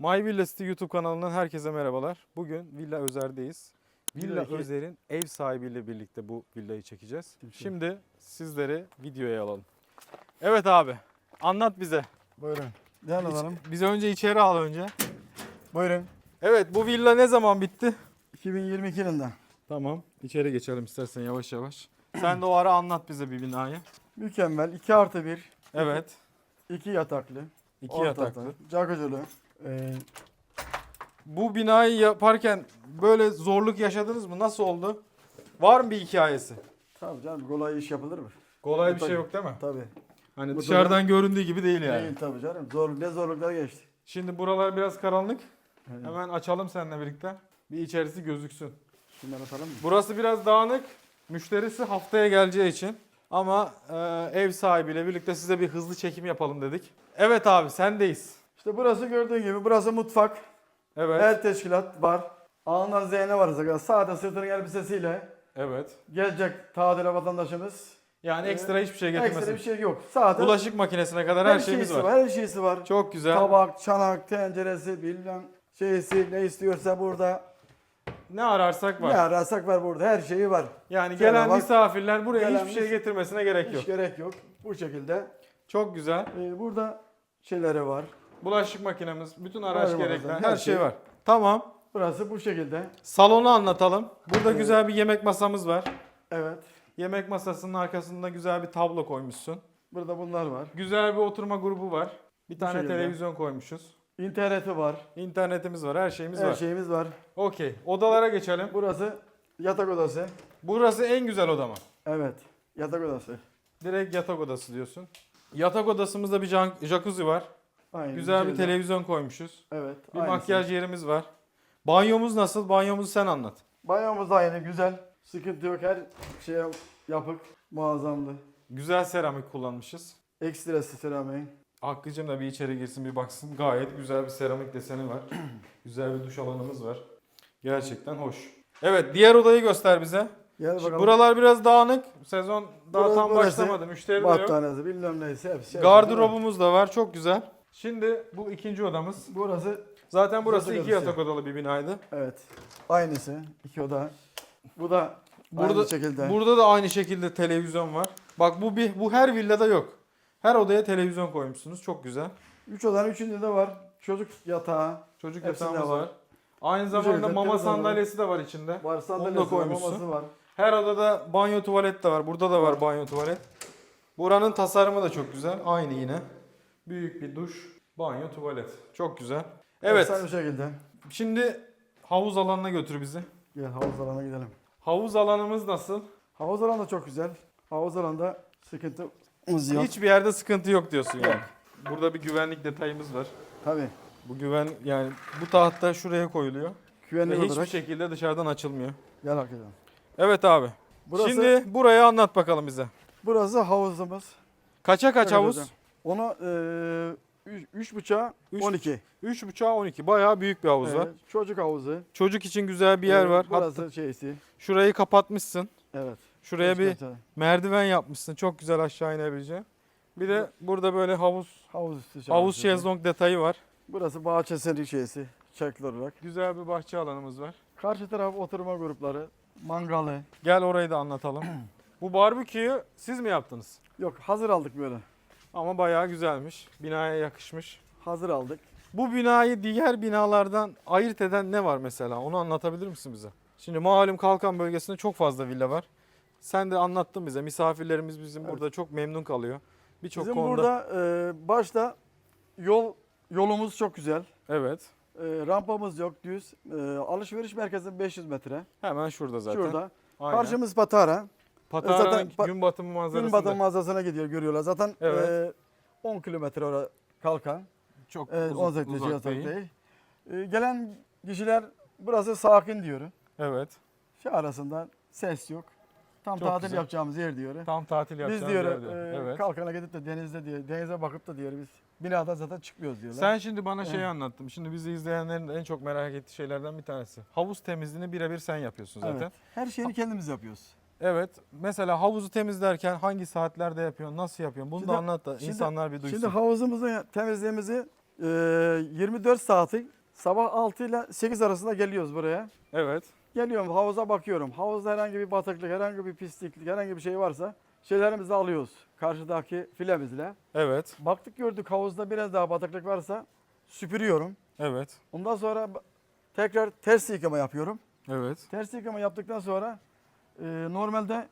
My Villa City YouTube kanalından herkese merhabalar. Bugün Villa Özer'deyiz. Villa Özer'in ev sahibiyle birlikte bu villayı çekeceğiz. Şimdi. Sizleri videoya alalım. Evet abi, anlat bize. Buyurun. Ne alalım? Bizi önce içeri al önce. Buyurun. Evet, bu villa ne zaman bitti? 2022 yılında. Tamam, içeri geçelim istersen yavaş yavaş. Sen de o ara anlat bize bir binayı. Mükemmel. 2 artı 1. Evet, 2 yataklı. iki orta yataklı. yatak, Jacuzzi'li. Ee, Bu binayı yaparken böyle zorluk yaşadınız mı? Nasıl oldu? Var mı bir hikayesi? tabii canım kolay iş yapılır mı? Kolay bir şey yok değil mi? Tabii. Hani Bu dışarıdan göründüğü gibi değil yani. Değil tabii canım. Zor, ne zorluklar geçti. Şimdi buralar biraz karanlık. Evet. Hemen açalım seninle birlikte. Bir içerisi gözüksün. Şunları atalım mı? Burası biraz dağınık. Müşterisi haftaya geleceği için. Ama e, ev sahibiyle birlikte size bir hızlı çekim yapalım dedik. Evet abi sendeyiz. İşte burası gördüğün gibi burası mutfak. Evet. Her teşkilat var. Ağından Z'ne kadar sade sırtının elbisesiyle Evet. gelecek tadile vatandaşımız. Yani Ee, ekstra hiçbir şey Ekstra getirmesin. bir şey yok. Sade Bulaşık makinesine kadar her, şeyimiz var. Her şeysi var. Çok güzel. Tabak, çanak, tenceresi, bilmem şeysi ne istiyorsa burada. Ne ararsak var. Ne ararsak var burada. Her şeyi var. Yani Şöyle gelen bak. misafirler buraya Gelen hiçbir şey mis- getirmesine gerek Hiç yok. gerek yok. Bu şekilde. Çok güzel. Ee, burada şeyleri var. Bulaşık makinemiz, bütün Var araç gerekler, bazen? her şey şey. var. Tamam. Burası bu şekilde. Salonu anlatalım. Burada Evet. güzel bir yemek masamız var. Evet. Yemek masasının arkasında güzel bir tablo koymuşsun. Burada bunlar var. Güzel bir oturma grubu var. Bir Bu tane şekilde. televizyon koymuşuz. İnterneti var. İnternetimiz var, her şeyimiz her var. şeyimiz var. Okey. Odalara geçelim. Burası yatak odası. Burası en güzel oda mı? Evet. Yatak odası. Direkt yatak odası diyorsun. Yatak odasımızda bir can- jacuzzi var. Aynı Güzel bir televizyon koymuşuz. Evet. Bir aynısı. makyaj yerimiz var. Banyomuz nasıl? Banyomuzu sen anlat. Banyomuz da aynı güzel. Sıkıntı yok. Her şey yapık. Muazzamdı. Güzel seramik kullanmışız. Ekstrası seramiğin. Hakkı'cım da bir içeri girsin bir baksın. Gayet güzel bir seramik deseni var. güzel bir duş alanımız var. Gerçekten hoş. Evet diğer odayı göster bize. Gel Şimdi bakalım. Buralar biraz dağınık. Sezon daha Burası- tam burası başlamadı. Müşteri de yok. Battaniyesi bilmem neyse hepsi. hepsi. Gardırobumuz da var. Çok güzel. Şimdi bu ikinci odamız. Burası Zaten burası Yatak iki odası. yatak odalı bir binaydı. evet. Aynısı. iki oda. Bu da Burada aynı şekilde. burada da aynı şekilde televizyon var. Bak bu bir bu her villada yok. Her odaya televizyon koymuşsunuz. Çok güzel. Üç odanın üçünde de var. Çocuk yatağı. Çocuk Hepsinde yatağımız var. var. Aynı zamanda mama televizyon var. sandalyesi de var içinde. Var sandalyesi da var, koymuşsun. maması var. Her odada banyo tuvalet de var. Burada da var banyo tuvalet. Buranın tasarımı da çok güzel. Aynı yine. Büyük bir duş, banyo, tuvalet. Çok güzel. Evet. Efsane bir şekilde. Şimdi havuz alanına götür bizi. Gel havuz alanına gidelim. Havuz alanımız nasıl? Havuz alanı da çok güzel. Havuz alanında sıkıntımız yok. Hiçbir yerde sıkıntı yok diyorsun yani. Burada bir güvenlik detayımız var. Tabii. Bu güven yani bu tahta şuraya koyuluyor. Güvenlik Ve hiçbir olarak. şekilde dışarıdan açılmıyor. Gel hakikaten. Evet abi. Burası, Şimdi burayı anlat bakalım bize. burası havuzumuz. Kaça kaç Şöyle havuz? hocam. Onu eee 3 buçuğa Üç 12. 3.5'a 12. Bayağı büyük bir havuz var. Evet, çocuk havuzu. Çocuk için güzel bir yer Evet, var. Burası Hatta şeysi. şurayı kapatmışsın. Evet. Şuraya bir Çocuk merdiven yapmışsın. Çok güzel aşağı inebileceğin. Bir de burada böyle havuz havuz üstü havuz şarkısı. şezlong detayı var. Burası bahçesinin şeysi. Çekli olarak. Güzel bir bahçe alanımız var. Karşı taraf oturma grupları. Mangalı. Gel orayı da anlatalım. Bu barbeküyü siz mi yaptınız? Yok hazır aldık böyle. Ama bayağı güzelmiş. Binaya yakışmış. Hazır aldık. Bu binayı diğer binalardan ayırt eden ne var mesela? Onu anlatabilir misin bize? Şimdi malum Kalkan bölgesinde çok fazla villa var. Sen de anlattın bize. Misafirlerimiz bizim Evet. burada çok memnun kalıyor. Birçok Bizim konuda. burada eee, başta yol yolumuz çok güzel. Evet. Eee, rampamız yok düz. Eee, alışveriş merkezi 500 metre. Hemen şurada zaten. Şurada. Aynen. Karşımız Patara. Patara'nın zaten pa- gün batımı manzarasında. Gün batım mağazasına gidiyor görüyorlar. Zaten Evet. eee, 10 kilometre oraya kalkan. çok Evet, uzak, 18 uzak değil. Eee, gelen kişiler burası sakin diyor. Evet. Şu arasında ses yok. Tam Çok tatil güzel. yapacağımız yer diyor. Tam tatil Biz yapacağınız diyor, yer diyor. eee, Evet. kalkana gidip de denizde diyor, denize bakıp da diyor biz binadan zaten çıkmıyoruz diyorlar. Sen şimdi bana şeyi anlattın. Şimdi bizi izleyenlerin en çok merak ettiği şeylerden bir tanesi. Havuz temizliğini birebir sen yapıyorsun zaten. Evet. Her şeyini kendimiz yapıyoruz. Evet. Mesela havuzu temizlerken hangi saatlerde yapıyorsun? Nasıl yapıyorsun? Bunu Şimdi- da anlat da şimdi- insanlar bir duysun. Şimdi havuzumuzun temizliğimizi Ee, 24 saati sabah 6 ile 8 arasında geliyoruz buraya. Evet. Geliyorum havuza bakıyorum. Havuzda herhangi bir bataklık, herhangi bir pisliklik, herhangi bir şey varsa şeylerimizi alıyoruz. Karşıdaki filemizle. Evet. Baktık gördük havuzda biraz daha bataklık varsa süpürüyorum. Evet. Ondan sonra ba- tekrar ters yıkama yapıyorum. Evet. Ters yıkama yaptıktan sonra e, normalde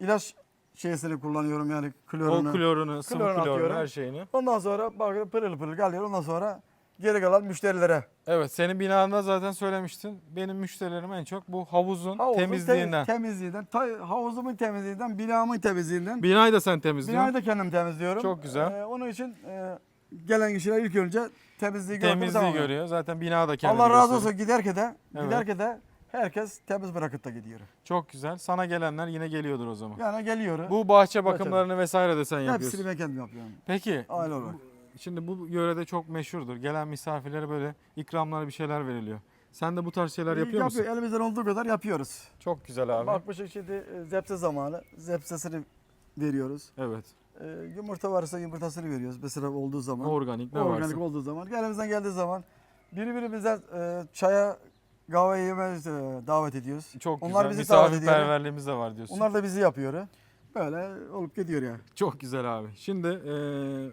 ilaç şeysini kullanıyorum yani O klorunu. klorunu, sıvı Klorunu klorunu, her şeyini. Ondan sonra bakıyorum pırıl pırıl geliyor. Ondan sonra geri kalan müşterilere. Evet senin binanda zaten söylemiştin. Benim müşterilerim en çok bu havuzun Havuzun temizliğinden. temiz- temizliğinden, ta- havuzumun temizliğinden, binamın temizliğinden. Binayı da sen temizliyorsun. Binayı da kendim temizliyorum. Çok güzel. Ee, onun için e, gelen kişiler ilk önce temizliği gördüğü Temizliği görüyor. Zaten bina da kendini Allah razı olsun giderken de, Evet. giderken de herkes temiz bırakıp da gidiyor. Çok güzel. Sana gelenler yine geliyordur o zaman. Yani geliyor. Bu bahçe bakımlarını vesaire de sen yapıyorsun. Hepsini ben kendim yapıyorum. Peki. Aile olarak. Şimdi bu yörede çok meşhurdur. Gelen misafirlere böyle ikramlar bir şeyler veriliyor. Sen de bu tarz şeyler yapıyor musun? Yapıyor, Elimizden olduğu kadar yapıyoruz. Çok güzel abi. Bakmışık şimdi e, zepse zamanı. Zepsesini veriyoruz. Evet. E, yumurta varsa yumurtasını veriyoruz. Mesela olduğu zaman. Organik ne Organik varsa. olduğu zaman. Elimizden geldiği zaman birbirimize e, çaya kahve yemeye e, davet ediyoruz. Çok güzel. Onlar bizi davet ediyor. Misafirperverliğimiz de var diyorsun. Onlar da bizi yapıyor. Böyle olup gidiyor yani. Çok güzel abi. Şimdi eee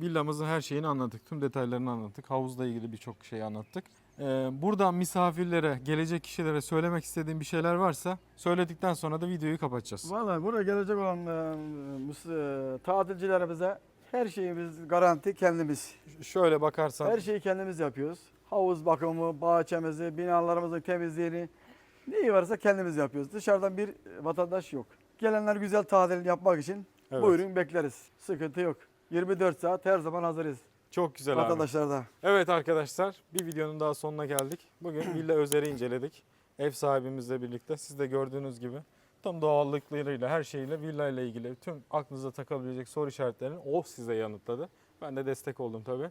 villamızın her şeyini anlattık. Tüm detaylarını anlattık. Havuzla ilgili birçok şey anlattık. Eee buradan misafirlere, gelecek kişilere söylemek istediğin bir şeyler varsa söyledikten sonra da videoyu kapatacağız. Vallahi buraya gelecek olan e, e, tatilcilerimize her şeyimiz garanti kendimiz. Ş- Şöyle bakarsan Her şeyi kendimiz yapıyoruz. Havuz bakımı, bahçemizi, binalarımızın temizliğini neyi varsa kendimiz yapıyoruz. Dışarıdan bir vatandaş yok. Gelenler güzel tatil yapmak için Evet. buyurun bekleriz. Sıkıntı yok. 24 saat her zaman hazırız çok güzel abi. vatandaşlarda. Evet arkadaşlar bir videonun daha sonuna geldik. Bugün Villa Özer'i inceledik. Ev sahibimizle birlikte. Siz de gördüğünüz gibi tüm doğallıklarıyla her şeyiyle villa ile ilgili tüm aklınıza takabilecek soru işaretlerini o size yanıtladı. Ben de destek oldum tabii.